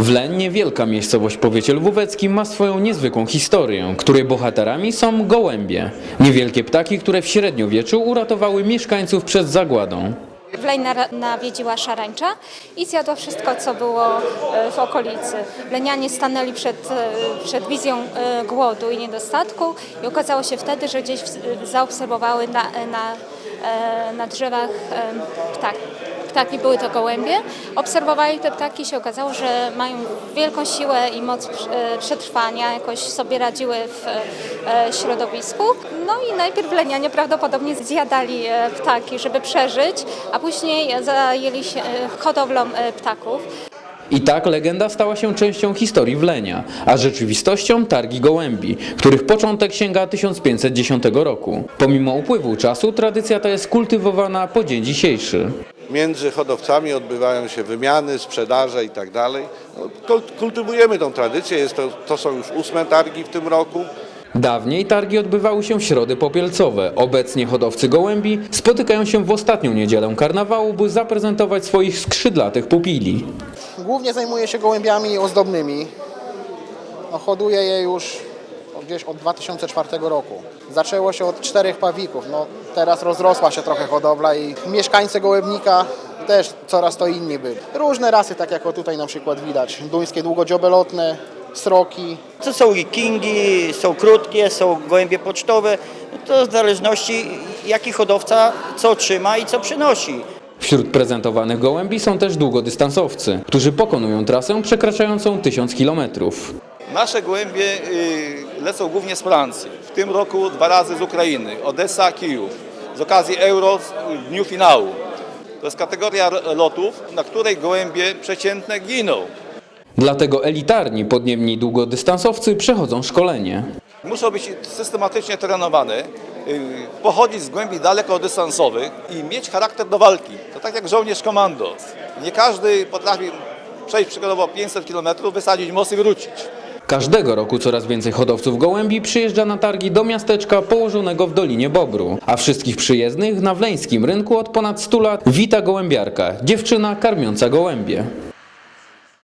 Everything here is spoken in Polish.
Wleń, niewielka miejscowość w powiecie lwóweckim, ma swoją niezwykłą historię, której bohaterami są gołębie. Niewielkie ptaki, które w średniowieczu uratowały mieszkańców przed zagładą. Wleń na- nawiedziła szarańcza i zjadła wszystko, co było e, w okolicy. Lenianie stanęli przed, e, przed wizją e, głodu i niedostatku i okazało się wtedy, że gdzieś zaobserwowały na, na, na drzewach ptaki. Ptaki były to gołębie. Obserwowali te ptaki i się okazało, że mają wielką siłę i moc e, przetrwania, jakoś sobie radziły w e, środowisku. No i najpierw lenianie prawdopodobnie zjadali e, ptaki, żeby przeżyć, a później zajęli się e, hodowlą e, ptaków. I tak legenda stała się częścią historii Wlenia, a rzeczywistością targi gołębi, których początek sięga 1510 roku. Pomimo upływu czasu tradycja ta jest kultywowana po dzień dzisiejszy. Między hodowcami odbywają się wymiany, sprzedaże i tak dalej. No, kul- Kultywujemy tą tradycję, jest to, to są już ósme targi w tym roku. Dawniej targi odbywały się w środy popielcowe. Obecnie hodowcy gołębi spotykają się w ostatnią niedzielę karnawału, by zaprezentować swoich skrzydlatych pupili. Głównie zajmuję się gołębiami ozdobnymi. No, hoduję je już gdzieś od 2004 roku. Zaczęło się od czterech pawików. No, teraz rozrosła się trochę hodowla i mieszkańcy gołębnika też coraz to inni byli. Różne rasy, tak jak o tutaj na przykład widać. Duńskie długodziobelotne, sroki, To są i kingi, są krótkie, są gołębie pocztowe. To w zależności jaki hodowca co trzyma i co przynosi. Wśród prezentowanych gołębi są też długodystansowcy, którzy pokonują trasę przekraczającą 1000 kilometrów. Nasze gołębie y, lecą głównie z Francji. W tym roku dwa razy z Ukrainy, Odessa, Kijów. Z okazji Euro w dniu finału. To jest kategoria lotów, na której gołębie przeciętne giną. Dlatego elitarni podniemni długodystansowcy przechodzą szkolenie. Muszą być systematycznie trenowane, y, pochodzić z głębi dalekodystansowych i mieć charakter do walki. To tak jak żołnierz komando. Nie każdy potrafi przejść przykładowo 500 km, wysadzić most i wrócić. Każdego roku coraz więcej hodowców gołębi przyjeżdża na targi do miasteczka położonego w Dolinie Bobru, a wszystkich przyjezdnych na wleńskim rynku od ponad 100 lat wita gołębiarka, dziewczyna karmiąca gołębie.